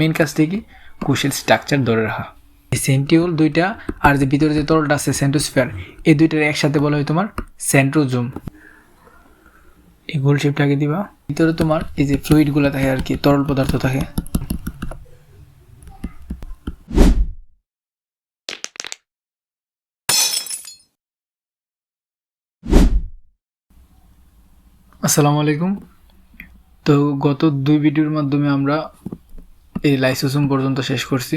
Main কাজটা কি কোষের স্ট্রাকচার ধরে রাখা। এই সেন্টিউল দুইটা আর যে ভিতরে যে তরলটা আছে সেন্টোস্ফিয়ার এই দুইটার একসাথে বলা হয় তোমার সেন্ট্রোজোম এই গোল শেপটাকে দিবা। ভিতরে তোমার এই যে ফ্লুইডগুলো থাকে আর কি, তরল পদার্থ থাকে। আসসালামু আলাইকুম। তো গত দুই ভিডিওর মাধ্যমে আমরা এই লাইসোসোম পর্যন্ত শেষ করছি।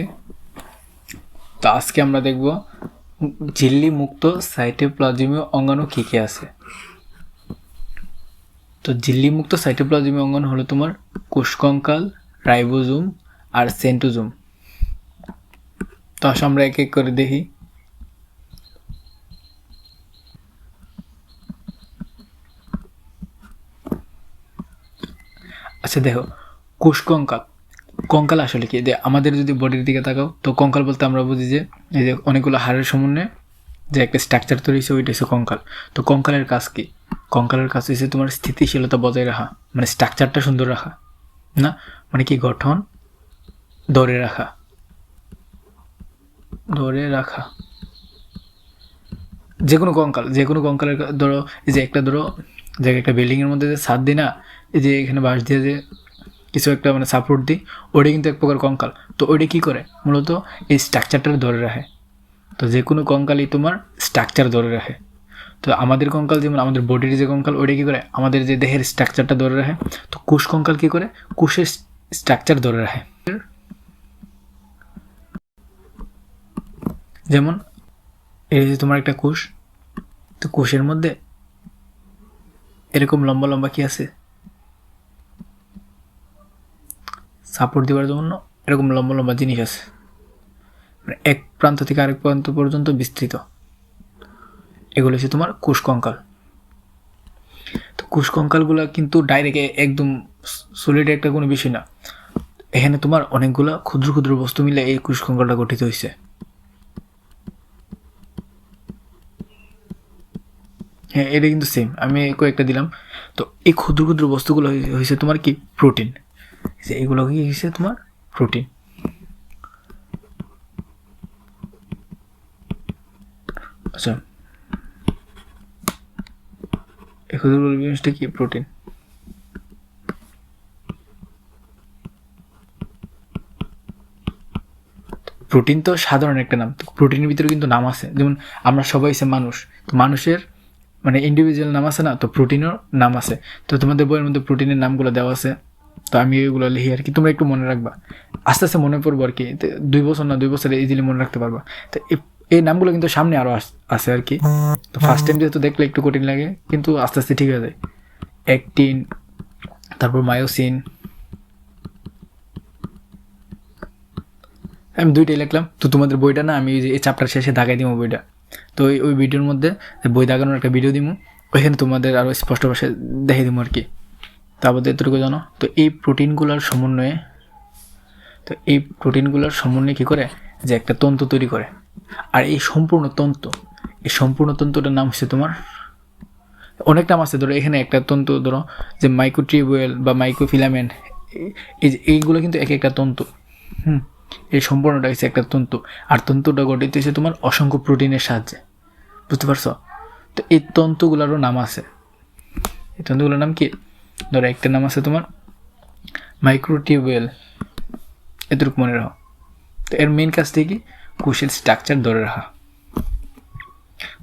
তো আজকে আমরা দেখব ঝিল্লি মুক্ত সাইটোপ্লাজমীয় অঙ্গাণু কী কী আছে। তো ঝিল্লি মুক্ত সাইটোপ্লাজমীয় অঙ্গাণু হলো তোমার কোষকঙ্কাল, রাইবোজোম আর সেন্টোজোম। তো আসো আমরা এক এক করে দেখি। আচ্ছা দেখো কোষ কঙ্কাল আসলে কি? যে আমাদের যদি বডির দিকে তাকাও, তো কঙ্কাল বলতে আমরা বুঝি যে, এই যে অনেকগুলো হাড়ের সমন্বয়ে যে একটা স্ট্রাকচার তৈরি হয়েছে, ওইটা হচ্ছে কঙ্কাল। তো কঙ্কালের কাজ কি? কঙ্কালের কাজ হচ্ছে তোমার স্থিতিশীলতা বজায় রাখা মানে স্ট্রাকচারটা সুন্দর রাখা, না? মানে কি? গঠন ধরে রাখা। ধরে রাখা। যে কোনো কঙ্কাল যে কোনো কঙ্কালের ধরো, এই যে একটা ধরো, যে একটা বিল্ডিংয়ের মধ্যে যে ছাদ দিই না, এই যে এখানে বাঁশ দিয়ে যে কিছু একটা মানে সাপোর্ট দিই ওটা কিন্তু এক প্রকার কঙ্কাল। তো ওইটা কী করে? মূলত এই স্ট্রাকচারটা ধরে রাখে। তো যে কোনো কঙ্কালই তোমার স্ট্রাকচার ধরে রাখে। তো আমাদের কঙ্কাল যেমন আমাদের বডির যে কঙ্কাল, ওইটা কী করে? আমাদের যে দেহের স্ট্রাকচারটা ধরে রাখে। তো কোষ কঙ্কাল কী করে? কোষের স্ট্রাকচার ধরে রাখে। যেমন এই যে তোমার একটা কোষ, তো কোষের মধ্যে এরকম লম্বা লম্বা কি আছে? সাপোর্ট দেওয়ার জন্য এরকম লম্বা লম্বা জিনিস আছে। মানে এক প্রান্ত থেকে আরেক প্রান্ত পর্যন্ত বিস্তৃত। এগুলো হচ্ছে তোমার কোষ কঙ্কাল তো কোষ কঙ্কালগুলো কিন্তু ডাইরেক্ট একদম সলিড একটা কোনো বিষয় না। এখানে তোমার অনেকগুলো ক্ষুদ্র ক্ষুদ্র বস্তু মিলে এই কোষ কঙ্কালটা গঠিত হয়েছে। হ্যাঁ এটা কিন্তু সেম আমি কয়েকটা দিলাম। তো এই ক্ষুদ্র ক্ষুদ্র বস্তুগুলো হয়ে- হয়েছে তোমার কি? প্রোটিন এগুলো কি হয়েছে তোমার? প্রোটিন আচ্ছা। কি? প্রোটিন প্রোটিন তো সাধারণ একটা নাম। তো প্রোটিনের ভিতরে কিন্তু নাম আছে। যেমন আমরা সবাই হচ্ছে মানুষ। তো মানুষের মানে ইন্ডিভিজুয়াল নাম আছে না? তো প্রোটিনেরও নাম আছে। তো তোমাদের বইয়ের মধ্যে প্রোটিনের নামগুলো দেওয়া আছে। তো আমি ওইগুলো লিখি আর কি। তোমরা একটু মনে রাখবা। আস্তে আস্তে মনে পড়ব আর কি। দুই বছর না, দুই বছরে ইজিলি মনে রাখতে পারবা। তো এই- নামগুলো কিন্তু সামনে আরও আছে আর কি। তো ফার্স্ট টাইম যেহেতু দেখলে একটু কঠিন লাগে, কিন্তু আস্তে আস্তে ঠিক হয়ে যায়। অ্যাক্টিন তারপর মায়োসিন আমি দুইটাই লিখলাম। তো তোমাদের বইটা না, আমি এই চ্যাপ্টার শেষে দাগাই দিব বইটা। তো ওই ওই ভিডিওর মধ্যে, বই দাগানোর একটা ভিডিও দিব ওইখানে তোমাদের আরও স্পষ্ট ভাষায় দেখে দিব আর কি। তারপর এতটুকু জানো। তো এই প্রোটিনগুলোর সমন্বয়ে, তো এই প্রোটিনগুলোর সমন্বয়ে কী করে? যে একটা তন্তু তৈরি করে। আর এই সম্পূর্ণ তন্তু, এই সম্পূর্ণ তন্তুটার নাম হচ্ছে তোমার, অনেক নাম আছে, ধরো এখানে একটা তন্তু, ধরো যে মাইক্রোটিউবুয়েল বা মাইক্রোফিলামেন্ট এই যে এইগুলো কিন্তু এক একটা তন্তু, হুম? এই সম্পূর্ণটা হচ্ছে একটা তন্তু। আর তন্তুটা গঠিত হচ্ছে তোমার অসংখ্য প্রোটিনের সাহায্যে। বুঝতে পারছ? তো এই তন্তুগুলোরও নাম আছে। এই তন্তুগুলোর নাম কি? ধরো একটা নাম আছে তোমার মাইক্রোটিউবুয়েল এতটুকু মনে রাখো। তো এর মেন কাজটা কি? কোষের স্ট্রাকচার ধরে রাখা।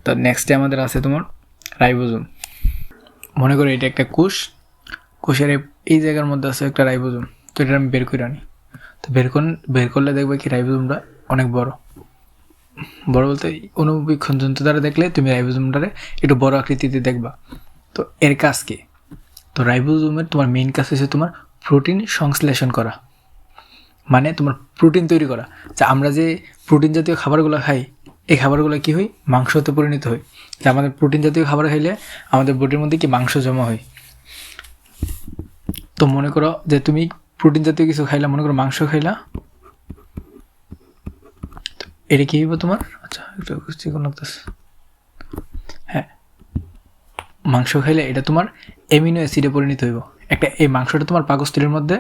তো নেক্সটে আমাদের আছে তোমার রাইবোজোম। মনে করো এটা একটা কোষ। কোষের এই- এই জায়গার মধ্যে আছে একটা রাইবোজোম। তো এটা আমি বের করে আনি। তো বের কর বের করলে দেখবে কি রাইবোজোমটা অনেক বড়। বড় বলতে অনুবীক্ষণ যন্ত্র দ্বারা দেখলে তুমি রাইবোজোমটারে একটু বড় আকৃতিতে দেখবা। তো এর কাজ কি? তো রাইবোজোমের তোমার মেইন কাজ হচ্ছে তোমার প্রোটিন সংশ্লেষণ করা। মানে তোমার প্রোটিন তৈরি করা। যে আমরা যে প্রোটিন জাতীয় খাবারগুলো খাই, এই খাবারগুলো কি হয়? মাংসতে পরিণত হয়। যে আমাদের প্রোটিন জাতীয় খাবার খাইলে আমাদের বডির মধ্যে কি মাংস জমা হয়? তো মনে করো যে তুমি প্রোটিন জাতীয় কিছু খাইলা, মনে করো মাংস খাইলা। এটা কি হইব তোমার? আচ্ছা একটু হ্যাঁ। মাংস খাইলে এটা তোমার এমিনো অ্যাসিডে পরিণত হইব। একটা এই মাংসটা তোমার পাকস্থলীর মধ্যে,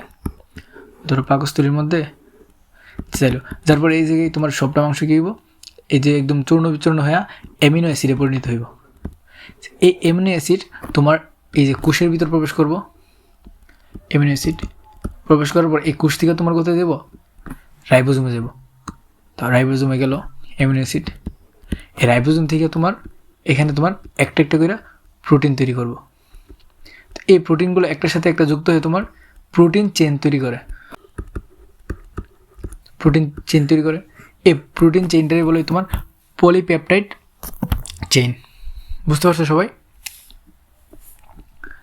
ধরো পাকস্থলীর মধ্যে চাইলো। যার পরে এই জায়গায় তোমার সবটা মাংস কী হইব? এই যে একদম চূর্ণ বিচূর্ণ হয়ে অ্যামিনো অ্যাসিডে পরিণত হইব। এই অ্যামিনো অ্যাসিড তোমার এই যে কোষের ভিতর প্রবেশ করব, অ্যামিনো অ্যাসিড প্রবেশ করার পর এই কোষ থেকে তোমার কোথায় দেবো রাইবোজোমে যাব তো রাইবোজোমে গেল অ্যামিনো অ্যাসিড। এই রাইবোজোম থেকে তোমার এখানে তোমার একটা একটা করে প্রোটিন তৈরি করব। এই প্রোটিনগুলো একটার সাথে একটা যুক্ত হয়ে তোমার প্রোটিন চেন তৈরি করে। প্রোটিন চেন তৈরি করে। এই প্রোটিন চেনটাই বলে তোমার পলিপেপটাইড চেইন। বুঝতে পারছ সবাই?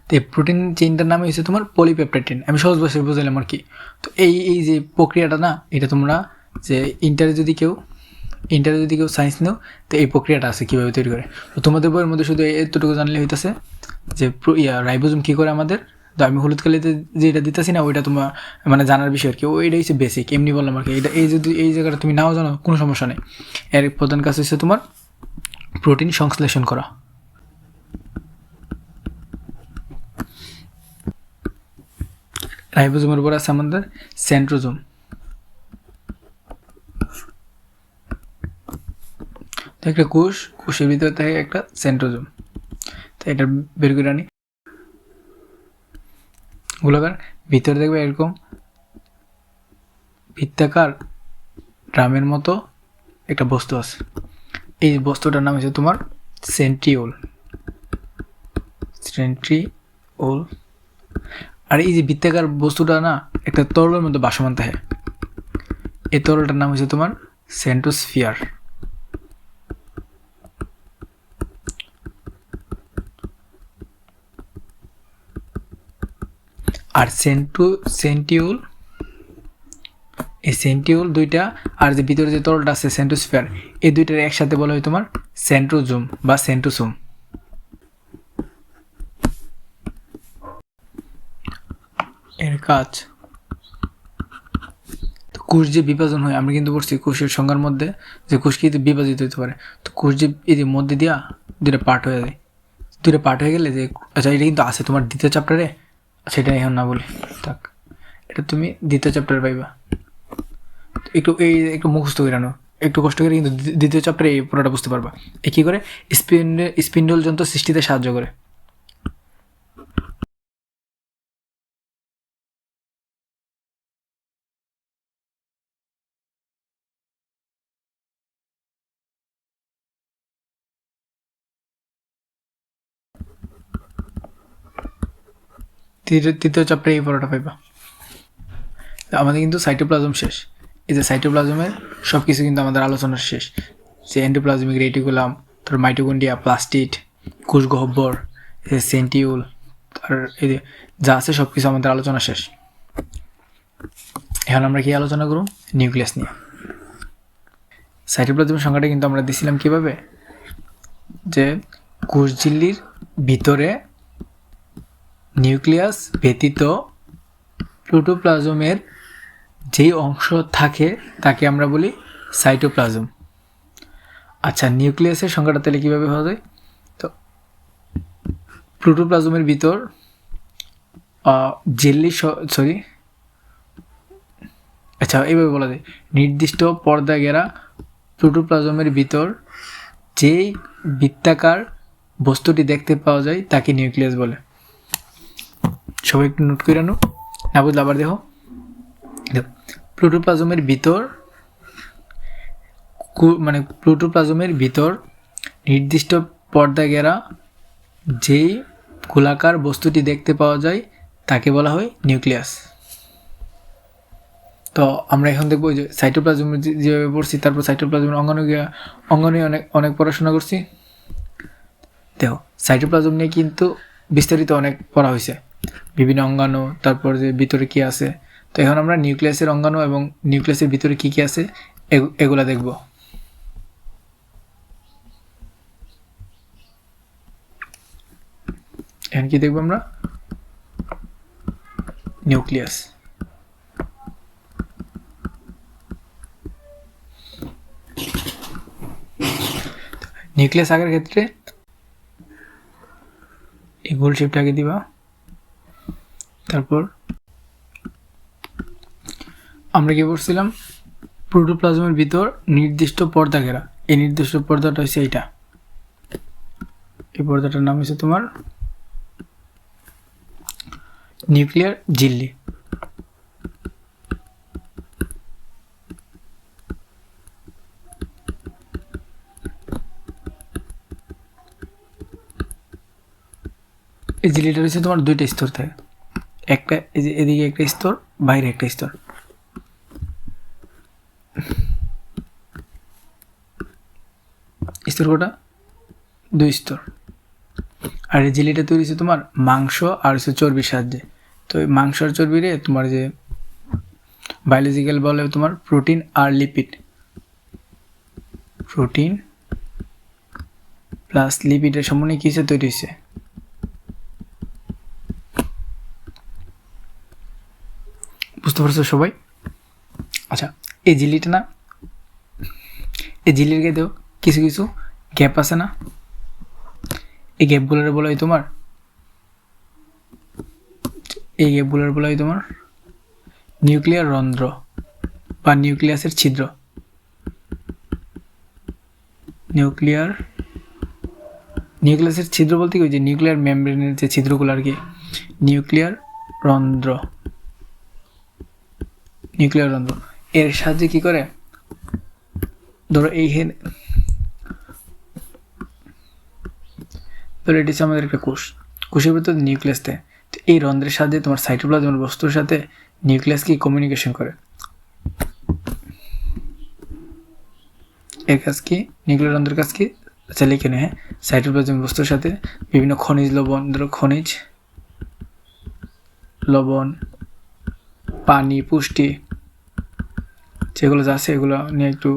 তো এই প্রোটিন চেইনটার নাম হচ্ছে তোমার পলিপেপটাইড চেইন। আমি সহজ ভাষায় বুঝাইলাম আর কি। তো এই এই যে প্রক্রিয়াটা না, এটা তোমরা যে ইন্টারে যদি কেউ ইন্টারে যদি কেউ সায়েন্স নেও, তো এই প্রক্রিয়াটা আছে কীভাবে তৈরি করে? তো তোমাদের বইয়ের মধ্যে শুধু এতটুকু জানলে হইতেছে যে ইয়া, রাইবোজোম কী করে আমাদের? তো আমি হলুদ কালিতে যেটা দিতেছি না, ওইটা তোমার মানে জানার বিষয় আর কি। ওইটা হচ্ছে বেসিক এমনি বললাম আর কি। এটা এই যদি এই জায়গাটা তুমি নাও জানো, কোনো সমস্যা নেই। এর প্রধান কাজ হচ্ছে তোমার প্রোটিন সংশ্লেষণ করা। রাইবোজোমের উপর আছে আমাদের সেন্ট্রোজোম তো একটা কোষ, কোষের ভিতরে থাকে একটা সেন্ট্রোজোম। তো এটা বের করে আনি। গোলাকার, ভিতরে দেখবে এরকম বৃত্তাকার ড্রামের মতো একটা বস্তু আছে। এই বস্তুটার নাম হচ্ছে তোমার সেন্ট্রিওল। সেন্ট্রিওল। আর এই যে বৃত্তাকার বস্তুটা না, একটা তরলের মধ্যে বাসমান থাকে। এই তরলটার নাম হচ্ছে তোমার সেন্টোস্ফিয়ার আর সেন্টু সেন্টিউল এই সেন্টিউল দুইটা, আর যে ভিতরে যে তরলটা আছে সেন্টোস্ফিয়ার এই দুইটার একসাথে বলা হয় তোমার সেন্ট্রোজোম বা সেন্টোসোম এর কাজ। কোষ যে বিভাজন হয়, আমরা কিন্তু পড়ছি কোষের সংজ্ঞার মধ্যে, যে কোষ কিন্তু বিভাজিত হতে পারে। তো কোষ যে এই মধ্যে দিয়া দুটা পার্ট হয়ে যায়। দুটো পার্ট হয়ে গেলে যে আচ্ছা এটা কিন্তু আছে তোমার দ্বিতীয় চ্যাপ্টারে সেটা এখন না বলি। থাক। এটা তুমি দ্বিতীয় চ্যাপ্টার পাইবা। একটু এই একটু মুখস্থ করে আনো একটু কষ্ট করে কিন্তু দ্বিতীয় চ্যাপ্টারে এই পুরোটা বুঝতে পারবা। এ কী করে? স্পিন্ডে স্পিন্ডল যন্ত্র সৃষ্টিতে সাহায্য করে। তৃতীয় চ্যাপ্টারে এই পড়াটা পাইবা। আমাদের কিন্তু সাইটোপ্লাজম শেষ। এই যে সাইটোপ্লাজমের সব কিছু কিন্তু আমাদের আলোচনার শেষ। যে এন্ডোপ্লাজমিক রেটিকুলাম তারপর মাইটোকন্ডিয়া প্লাস্টিড কোষ গহ্বর সেন্টিউল আর এই যে যা আছে সব কিছু আমাদের আলোচনা শেষ। এখন আমরা কি আলোচনা করব? নিউক্লিয়াস নিয়ে। সাইটোপ্লাজমের সংখ্যাটা কিন্তু আমরা দিছিলাম কীভাবে? যে কোষ ঝিল্লির ভিতরে নিউক্লিয়াস ব্যতীত প্রোটোপ্লাজমের যেই অংশ থাকে, তাকে আমরা বলি সাইটোপ্লাজম। আচ্ছা নিউক্লিয়াসের সংখ্যাটা তাহলে কীভাবে যায়? তো, প্রোটোপ্লাজমের ভিতর জেল্লি সরি আচ্ছা এইভাবে বলা যায়। নির্দিষ্ট পর্দা ঘেরা প্রোটোপ্লাজমের ভিতর যেই বৃত্তাকার বস্তুটি দেখতে পাওয়া যায়, তাকে নিউক্লিয়াস বলে। সবাই একটু নোট করে আনো না বুঝলে আবার দেখো। প্লুটোপ্লাজমের ভিতর মানে প্লুটোপ্লাজমের ভিতর নির্দিষ্ট পর্দা ঘেরা যেই গোলাকার বস্তুটি দেখতে পাওয়া যায়, তাকে বলা হয় নিউক্লিয়াস। তো আমরা এখন দেখব যে সাইটোপ্লাজম যেভাবে পড়ছি, তারপর সাইটোপ্লাজমের অঙ্গাণু গিয়া- অঙ্গাণু অনেক অনেক পড়াশোনা করছি। দেখো সাইটোপ্লাজম নিয়ে কিন্তু বিস্তারিত অনেক পড়া হয়েছে বিভিন্ন অঙ্গাণু, তারপর যে ভিতরে কি আছে। তো এখন আমরা নিউক্লিয়াসের অঙ্গাণু এবং নিউক্লিয়াসের ভিতরে কি কি আছে এগু- এগুলা দেখব। এখন কি দেখব আমরা? নিউক্লিয়াস। নিউক্লিয়াস আঁকার ক্ষেত্রে এই গোল শেপটাকে দিবা। তারপর আমরা কি করছিলাম প্রোটোপ্লাজমের ভিতর নির্দিষ্ট পর্দা ঘেরা। এই নির্দিষ্ট পর্দাটা হচ্ছে এইটা। এই পর্দাটার নাম হচ্ছে তোমার নিউক্লিয়ার ঝিল্লি। এই ঝিল্লিটা হচ্ছে তোমার দুইটা স্তর থাকে। একটা, এই এদিকে একটা স্তর, বাইরে একটা স্তর। স্তর কটা? দুই স্তর। আর এই জেলিটা তৈরি হচ্ছে তোমার মাংস আর হচ্ছে চর্বির সাহায্যে। তো এই মাংস আর চর্বিরে তোমার যে বায়োলজিক্যাল বলে তোমার প্রোটিন আর লিপিড প্রোটিন প্লাস লিপিডের সমন্বয়ে কিসে তৈরি হয়েছে। বুঝতে পারছ সবাই? আচ্ছা এই জিলিটা না, এই জিলির গায়েতেও কিছু কিছু গ্যাপ আছে না? এই গ্যাপগুলোর বলা হয় তোমার, এই গ্যাপগুলোর বলা হয় তোমার নিউক্লিয়ার রন্ধ্র বা নিউক্লিয়াসের ছিদ্র। নিউক্লিয়ার নিউক্লিয়াসের ছিদ্র বলতে কি ওই যে নিউক্লিয়ার মেমব্রেনের যে ছিদ্রগুলো আর কি নিউক্লিয়ার রন্ধ্র। নিউক্লিয়ার রন্ধ্র এর সাহায্যে কি করে? ধরো এই হেন ধরো এটি হচ্ছে আমাদের একটা কোষ। কোষের ভিতর নিউক্লিয়াস দেয় তো এই রন্ধ্রের সাহায্যে তোমার সাইটোপ্লাজমের বস্তুর সাথে নিউক্লিয়াস কি কমিউনিকেশন করে? এর কাজ কি? নিউক্লিয়ার রন্ধ্রের কাজ কি? আচ্ছা লিখে নে হ্যাঁ। সাইটোপ্লাজমের বস্তুর সাথে বিভিন্ন খনিজ লবণ, ধরো খনিজ লবণ, পানি, পুষ্টি যেগুলো যা আছে এগুলো নিয়ে একটু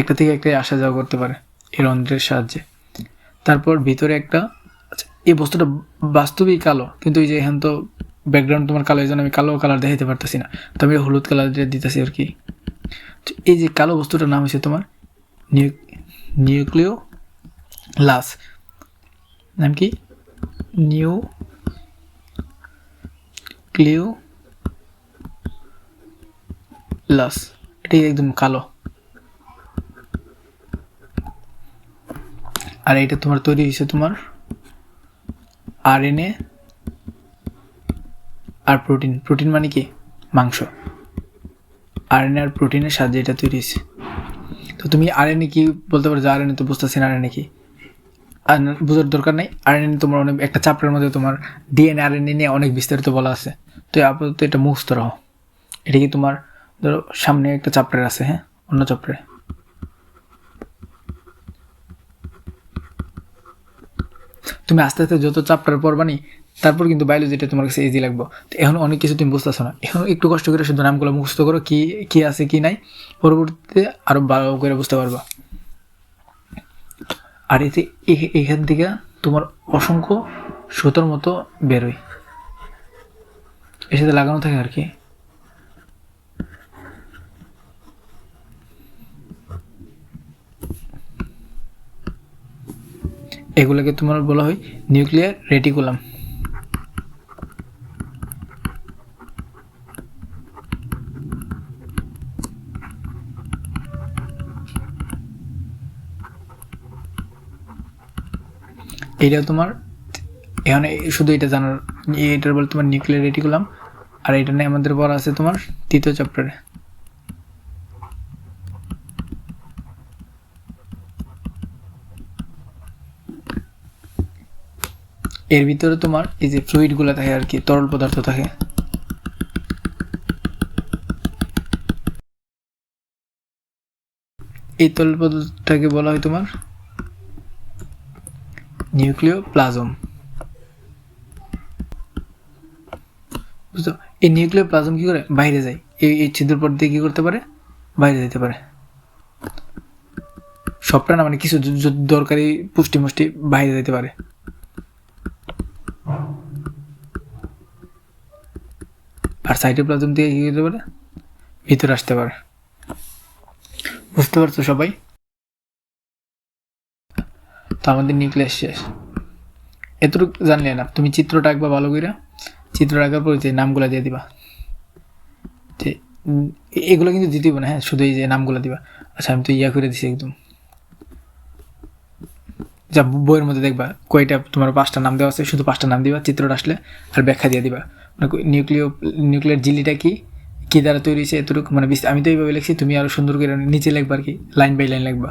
একটা থেকে একটা আসা যাওয়া করতে পারে এই রন্ধ্রের সাহায্যে। তারপর ভিতরে একটা আচ্ছা এই বস্তুটা বাস্তবেই কালো, কিন্তু এই যে এখান তো ব্যাকগ্রাউন্ড তোমার কালো, এই জন্য আমি কালো কালার দেখাতে পারতেছি না, তো আমি হলুদ কালার দিতেছি আর কি। এই যে কালো বস্তুটার নাম হচ্ছে তোমার নিউ নিউক্লিও লাস নাম কি? Nucleolus. এটাই একদম কালো। আর এটা তোমার তৈরি হয়েছে তোমার আরএনএ আর প্রোটিন প্রোটিন মানে কি? মাংস। আরএনএ আর প্রোটিনের সাহায্যে এটা তৈরি হয়েছে। তো তুমি আরএনএ কি বলতে পারো যে আরএনএ তো বুঝতেছি না আরএনএ কি? আর বোঝার দরকার নেই। আরএনএ তোমার অনেক, একটা চ্যাপ্টারের মধ্যে তোমার ডিএনএ আরএনএ নিয়ে অনেক বিস্তারিত বলা আছে। তো আপাতত এটা মুখস্থ রাখো। এটা কি তোমার ধরো, সামনে একটা চ্যাপ্টার আছে হ্যাঁ? অন্য চ্যাপ্টারে তুমি আস্তে আস্তে যত চ্যাপ্টার পড়বানি তারপর কিন্তু বায়োলজিটা তোমার কাছে ইজি লাগবে। তো এখন অনেক কিছু তুমি বুঝতেছো না। এখন একটু কষ্ট করে শুধু নামগুলো মুখস্থ করো, কি কি আছে, কি নাই। পরবর্তীতে আরও ভালো করে বুঝতে পারবা। আর এতে এখান থেকে তোমার অসংখ্য সুতোর মতো বেরোয়। এর সাথে লাগানো থাকে আর কি। এগুলোকে তোমার বলা হয় নিউক্লিয়ার রেটিকুলাম। এটা তোমার, এখানে শুধু এটা জানার, এটার বলে তোমার নিউক্লিয়ার রেটিকুলাম, আর এটা নিয়ে আমাদের পড়া আছে তোমার তৃতীয় চ্যাপ্টারে এর ভিতরে তোমার এই যে ফ্লুইডগুলো থাকে আর কি, তরল পদার্থ থাকে। এই তরল পদার্থটাকে বলা হয় তোমার নিউক্লিয় প্লাজম বুঝছ? এই নিউক্লিয় প্লাজম কি করে? বাইরে যায়। এই এই ছিদ্র পথ দিয়ে কি করতে পারে? বাইরে যেতে পারে। সবটা না মানে কিছু দরকারি পুষ্টি মুষ্টি বাইরে যেতে পারে। আর সাইটোপ্লাজম থেকে কি করতে পারে? ভিতরে আসতে পারে। বুঝতে পারছ সবাই? তো আমাদের নিউক্লিয়াস শেষ। এতটুকু জানলে না তুমি চিত্রটা একবার ভালো করে চিত্র আঁকার পর যে নামগুলো দিয়ে দিবা। যে, এগুলো কিন্তু দিতে না হ্যাঁ শুধু এই যে নামগুলো দিবা। আচ্ছা আমি তো ইয়া করে দিছি একদম। যা বইয়ের মধ্যে দেখবা, কয়টা তোমার পাঁচটা নাম দেওয়া আছে, শুধু পাঁচটা নাম দিবা, চিত্রটা আসলে আর ব্যাখ্যা দিয়ে দিবা। মানে নিউক্লিয়, নিউক্লিয়ার জিলিটা কি, কী দ্বারা তৈরি হয়েছে এতটুকু মানে আমি তো এইভাবে লিখছি, তুমি আরও সুন্দর করে নিচে লিখবা আর কি, লাইন বাই লাইন লিখবা।